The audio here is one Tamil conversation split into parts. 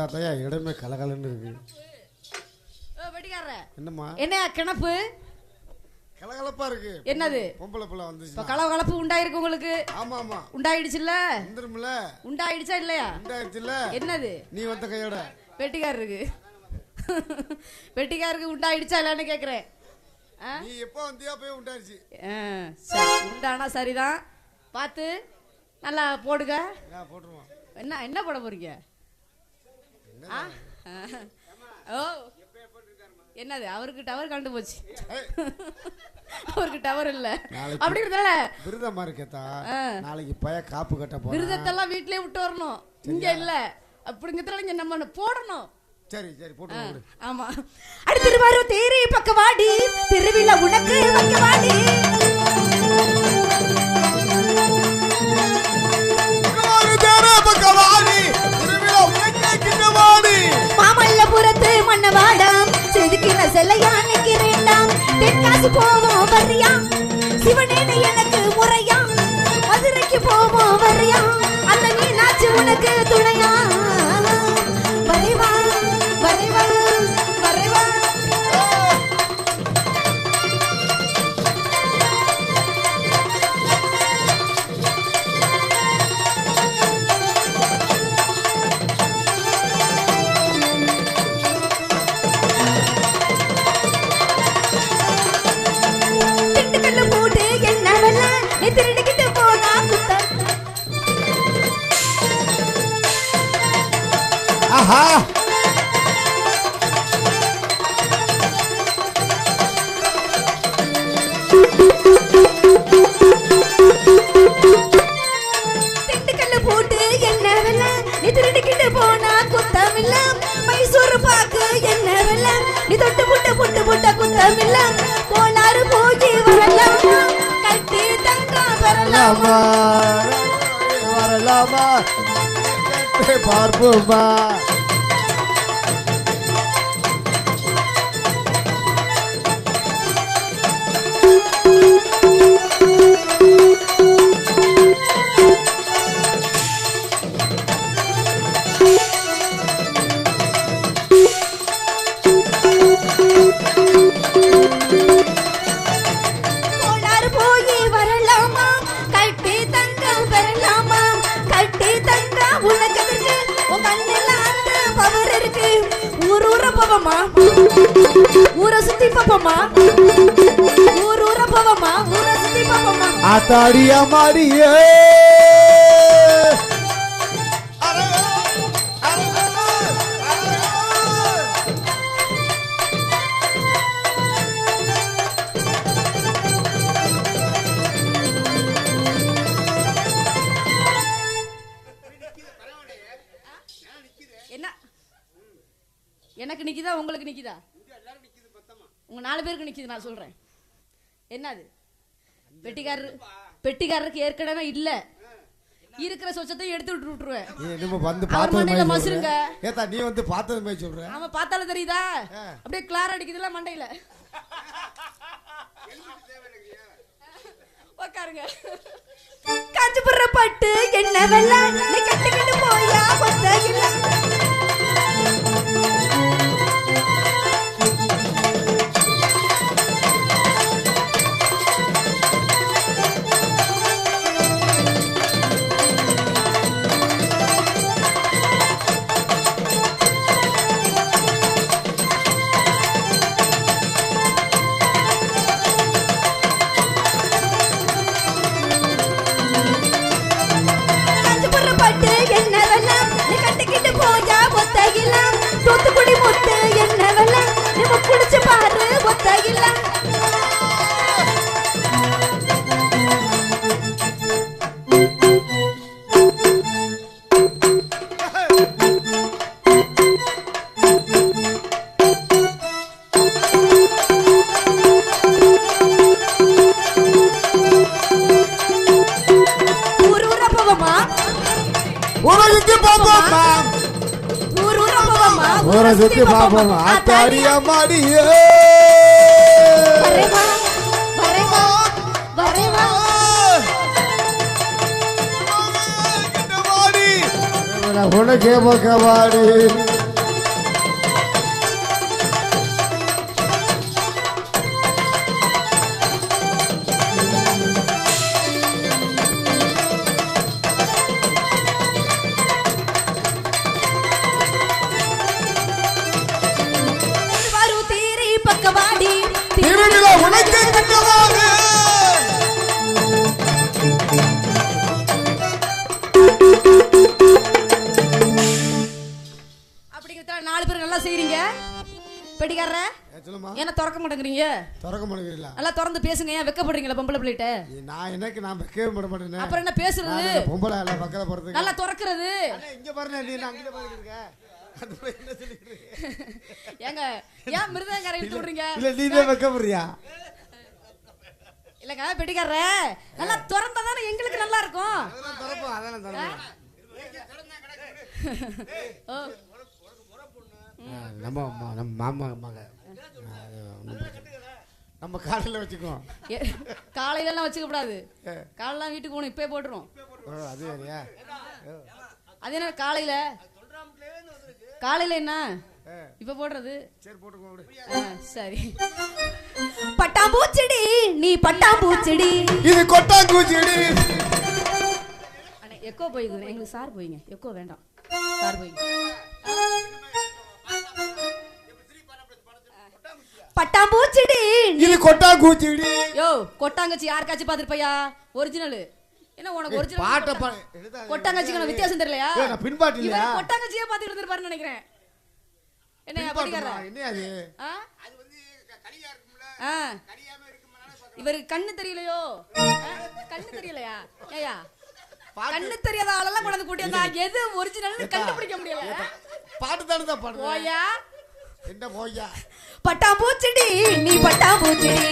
வந்தா தயா இடமே கலகலன்னு இருக்கு. என்னம்மா? என்ன கிணப்பு? கலகலப்பா இருக்கு. என்னது? பொம்பளை புள்ள இப்ப வந்துச்சு கலவு கலப்பு உண்டாயிருக்கு உங்களுக்கு? ஆமா ஆமா உண்டாயிடுச்சுல்ல? வந்துரும்ல. உண்டாயிடுச்சா இல்லையா? உண்டாயிடுச்சுல என்னது? நீ வந்த கையோட. வெட்டிக்காரருக்கு. வெட்டிக்காரருக்கு உண்டாயிடுச்சா இல்லைன்னு கேக்குறேன்? நீ எப்போ வந்தியா போய் உண்டாயிடுச்சு. சரி உண்டானா சரிதான். பார்த்து நல்லா போடுங்க நான் போட்டுருவான் என்ன என்ன போட போறீங்க. ஓ. என்னது? அவருக்கு டவர் கண்டு போச்சு. அவருக்கு டவர் இல்ல. அப்படி இருந்தால விருதமா இருக்கேத்தா. நாளைக்கு பய காப்பு கட்ட போறேன். விருதத்தெல்லாம் வீட்லயே விட்டு வரணும். இங்க இல்ல. அப்படிங்கிறதுல இங்க நம்ம போடணும். சரி சரி போட்டு ஆமா. அடுத்து திருவாரூர் தேரி பக்கவாடி. திருவிழா உனக்கு பக்கவாடி மன்னவாடம். செதுக்கின செல்லையா நிக்கிறேண்டாம் தென்காசி போவோம் வரியா சிவனேன எனக்கு முறையா? மதுரைக்கு போவோம் வரியா அந்த மீனாச்சு உனக்கு துணையா? நீ திருடிக்கிட்டு போனா குத்தம் இல்ல மைசூர் பாக்கு என்ன வெல்ல நீ தொட்டு புட்டு புட்டு புட்ட குத்தம் இல்ல போனாரு போய் வரலாம். கட்டி தங்கம் வரலாமா? வரலாமா? கேட்டு பார்ப்போமா போவமா ஊரை சுத்தி போப்போமா? ஆத்தாடியா மாடியே. என்ன? எனக்கு நிக்குதா? உங்களுக்கு நிக்குதா? உங்க நாலு பேருக்கு நிக்குது நான் சொல்றேன். என்னது? பெட்டிக்காரர் பெட்டிக்காரருக்கு ஏற்கனவே இல்ல. இருக்கிற சொச்சத்தை எடுத்து விட்டு விட்டுருவேன். நீ வந்து பார்த்தது மசுருங்க. ஏத்தா நீ வந்து பார்த்தது மாதிரி சொல்ற. ஆமா பார்த்தாலும் தெரியுதா. அப்படியே கிளார் அடிக்குதுல மண்டையில. உட்காருங்க காஞ்சிபுரம் பட்டு என்ன வெள்ள நீ கட்டிக்கிட்டு போயா? ஊர் சுத்தி பாப்போமா? ஆத்தாடியா மாடியே உனக்கே பக்கவாடி செய்றீங்க பெட்டிக்காரர ஏன்னா திறக்க மாட்டேங்கிறீங்க. திறக்க மாட்டேங்கிறீங்களா? நல்லா திறந்து பேசுங்க ஏன் வெக்கப்படுறீங்களா பொம்பளை பிள்ளைகிட்ட? நான் எனக்கு நான் வைக்கவே மாட்ட மாட்டேனே? அப்புறம் என்ன பேசுறது? பொம்பளை இல்ல பக்கத்துல போறதுக்கு. நல்லா திறக்கிறது. அண்ணே, இங்க பாருங்க நீ நான் அங்க பாருங்க என்ன? ஏங்க ஏன் மிருதங்கார இழுத்து விடுறீங்க? இல்ல நீ தான் வைக்க போறியா? இல்லங்க பெட்டிக்காரர நல்லா திறந்தா தானே எங்களுக்கு நல்லா இருக்கும். அதெல்லாம் திறப்போம் அதெல்லாம் திறப்போம். ஓ, நம்ம அம்மா நம்ம மாமா மக. நம்ம காலையில வச்சுக்குவோம். ஏ, காலையில எல்லாம் வச்சுக்க கூடாது காலைலாம் வீட்டுக்கு போகணும் இப்பயே போட்டுரும் அது வேறையா? அது என்ன காலையில? காலையில என்ன? இப்ப போடுறது? சரி போட்டுக்கோ சரி. பட்டாம்பூச்செடி நீ பட்டாம்பூச்செடி. இது கொட்டாங்குச்சிடி. அண்ணே எக்கோ போய்க்குது எங்களுக்கு சார் போயிங்க. எக்கோ வேண்டாம். சார் போய்ங்க. பட்டாம்பூச்செடி இது கொட்டாங்குச்சிடி யோ கொட்டாங்கச்சி யாருக்காச்சும் பாத்துருப்பையா ஒரிஜினல் என்ன உனக்கு ஒரிஜினல் பாட்டை கொட்டாங்கச்சிக்கு வித்தியாசம் தெரியலையா? நான் பின்பாட்டு? இவர் கொட்டாங்கச்சியே பாத்துட்டு நினைக்கிறேன். என்ன பின்பாட்டுமா? என்ன அது. இவருக்கு கண்ணு தெரியலையோ? கண்ணு தெரியலையா? ஏயா கண்ணு தெரியாத ஆளெல்லாம் கொண்டாந்து கூட்டி வந்தா எது ஒரிஜினல்னு கண்டுபிடிக்க முடியல. பாட்டு தானே தான் என்ன போய்யா பட்டாம்பூச்செடி நீ பட்டாம்பூச்செடி.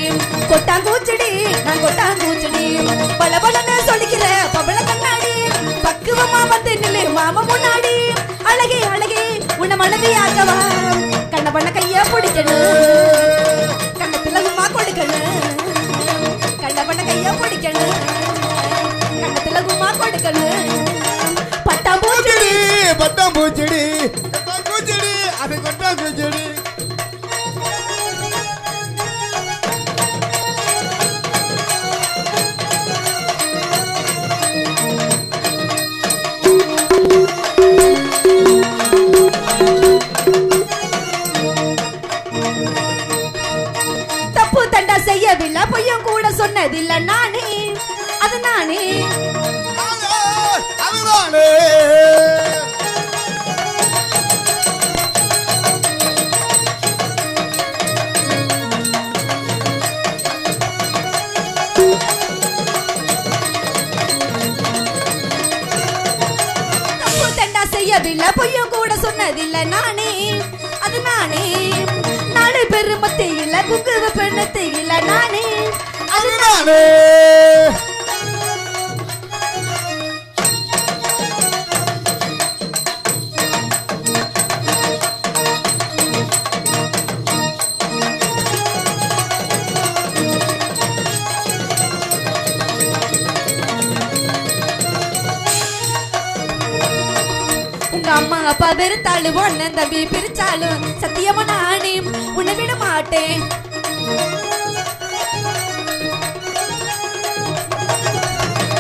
கொட்டாங்கூச்செடி நான் கொட்டாங்கூச்செடி பல பலன்னு சொல்லிக்கிற பபள கண்ணாடி. பக்குவமா வந்து நில்லு மாமா முன்னாடி. அழகே அழகே உன்னை மனதை ஆகவா கண்ண பண்ண கைய பிடிக்கணும். தண்டா செய்யவில்லை பொய்யும் கூட சொன்னதில்ல நானே. அது நானே. நானே பெருமத்தை இல்ல குங்குவ பெண்ணத்தையில் நானே. அது நானே. அம்மா அப்பா வெறுத்தாலும் அண்ணன் தம்பி பிரிச்சாலும் சத்தியமா நானே உன்னை விட மாட்டேன்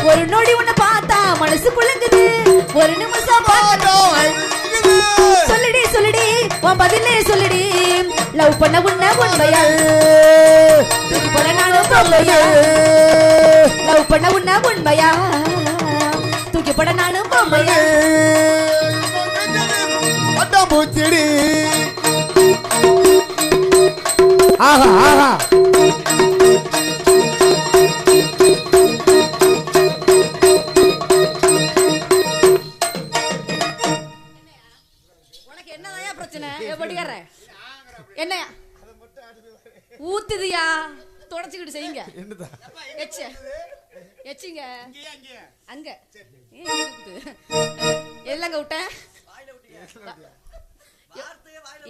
ஒரு நொடி உன்னை பார்த்தா மனசு குலுங்குது ஒரு நிமிஷம் சொல்லுடி சொல்லுடி உன் பதிலே சொல்லுடி. லவ் பண்ண உன்ன உண்மையா தூக்கி நானும் பொம்மையா லவ் பண்ண உன்ன உண்மையா பட்டாம்பூச்செடி ஆஹா ஆஹா. உனக்கு என்னதாயா பிரச்சனை? எப்படியார என்னையா? ஊத்துதியா? தொடச்சுக்கிட்டு செய்யுங்க. எச்ச. எச்சிங்க. அங்க? எல்லங்க விட்டேன்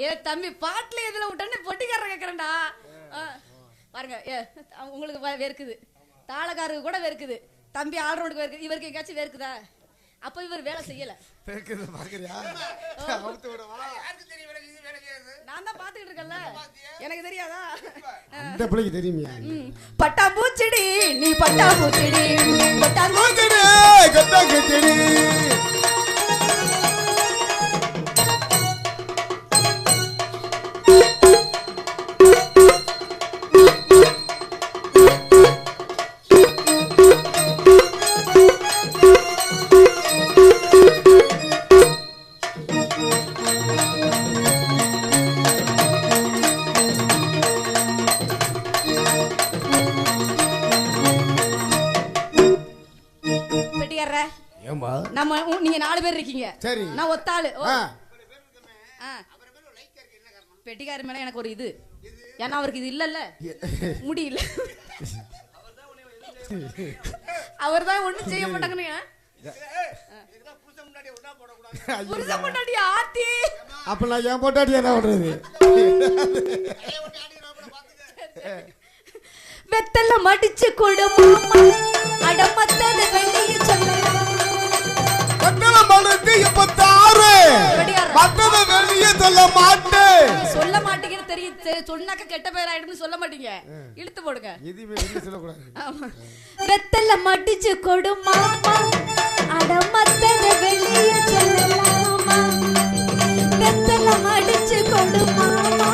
ஏ தம்பி பாட்டுல எதுல விட்டேன்னு பொட்டிக்காரன் கேக்குறேன்டா. ஆ, பாருங்க ஏ உங்களுக்கு வெறுக்குது. தாளக்காருக்கு கூட வெறுக்குது. தம்பி ஆல்ரவுண்டுக்கு வெறுக்குது. இவருக்கு எங்கேயாச்சும் வெறுக்குதா? அப்ப இவர் வேலை செய்யல. பேக்குது பாக்குறியா? அவுத்து விடவா? நான் தான் பாத்துக்கிட்டு இருக்கேன்ல. எனக்கு தெரியாதா? இந்த பிள்ளைக்கு தெரியுமியா? பட்டாம்பூச்சிடி நீ பட்டாம்பூச்சிடி பட்டாம்பூ கத்தடி கத்தா நீங்க நாலு பேர் இருக்கீங்க. சரி. நான் ஒத்தாளு. பெட்டிக்காரர் மேல எனக்கு ஒரு இது. ஏன்னா அவருக்கு இது இல்லல்ல. முடியல அவர் தான் ஒண்ணும் செய்ய மாட்டாங்கன்னு அப்ப நான் ஏன் போட்டாடி என்ன பண்றது? வெத்தல மடிச்சு கொடு மாமா அடமத்தது வெளிய சொல்லலாம் இப்பத்தாறு. மத்தத வெளியே சொல்ல மாட்டேன். சொல்ல மாட்டீங்கன்னு தெரியும் தெ- சொன்னாக்க கெட்ட பேர் ஆயிடும்னு சொல்ல மாட்டீங்க. இழுத்து போடுங்க. எதுவுமே வெளியே சொல்லக்கூடாது. ஆமா. வெத்தல மடிச்சு கொடு மாமா அடமத்தது வெளிய சொல்லலாமா? வெத்தல மடிச்சு கொடு மாமா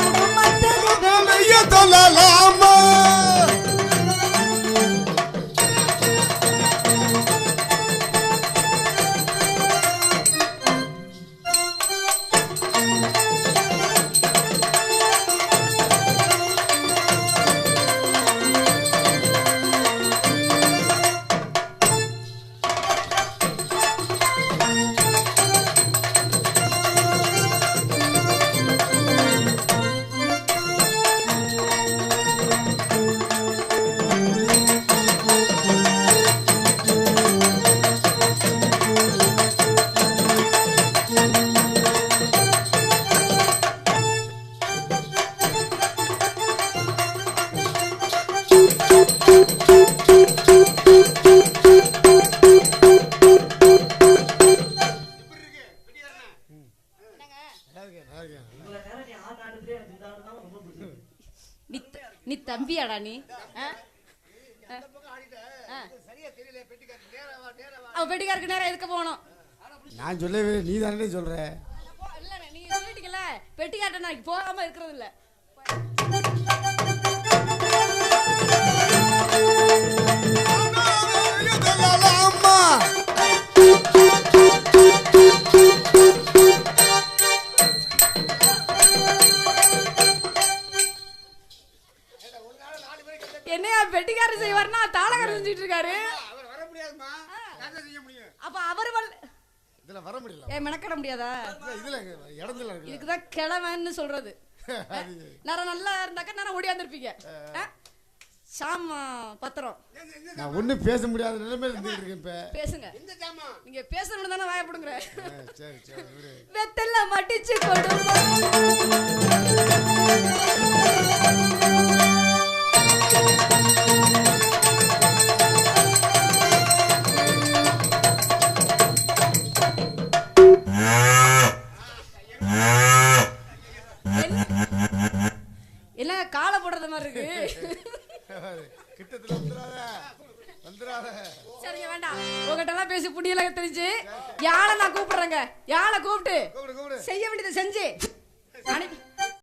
அடமத்தது வெளியே சொல்லலாமா? தம்பியாடா நீ. அவ பெட்டிக்காருக்கு நேரம் எதுக்கு போகணும்? நான் சொல்லவே நீ தானே சொல்ற? இல்ல நீங்க சொல்லிட்டீங்கல்ல பெட்டிக்கார்ட்ட நான் போகாம இருக்கிறது இல்ல வெளியே என்னையா பெட்டிக்காரர் செய்வாருன்னா தாளக்காரர் செஞ்சுட்டு இருக்காரு அவர் வர முடியாதுமா நான் செய்ய முடியும். அப்ப அவர் இதுல வர முடியல. ஏ மெனக்கட முடியாதா? இதுல இடத்துல இருக்கு. இதுக்குதான் கிழவன்னு சொல்றது. நேரம் நல்லா இருந்தாக்க நேரம் ஓடியாந்துருப்பீங்க சாமா பத்திரம். நான் ஒண்ணும் பேச முடியாத நிலைமையில இருந்துட்டு இருக்கேன் இப்ப. பேசுங்க. நீங்க பேசணும் தானே வாயப்படுங்கிற சரி சரி வெத்தல்ல மடிச்சு கொடுமா கிட்டத்துல வந்துடாத வந்துடாத சரிங்க வேண்டாம். உங்ககிட்ட எல்லாம் பேசி புண்ணியல தெரிஞ்சு யானை நான் கூப்பிடுறேங்க. யானை கூப்பிட்டு கூப்பிடு கூப்பிடு. செய்ய வேண்டியதை செஞ்சு. அனுப்பி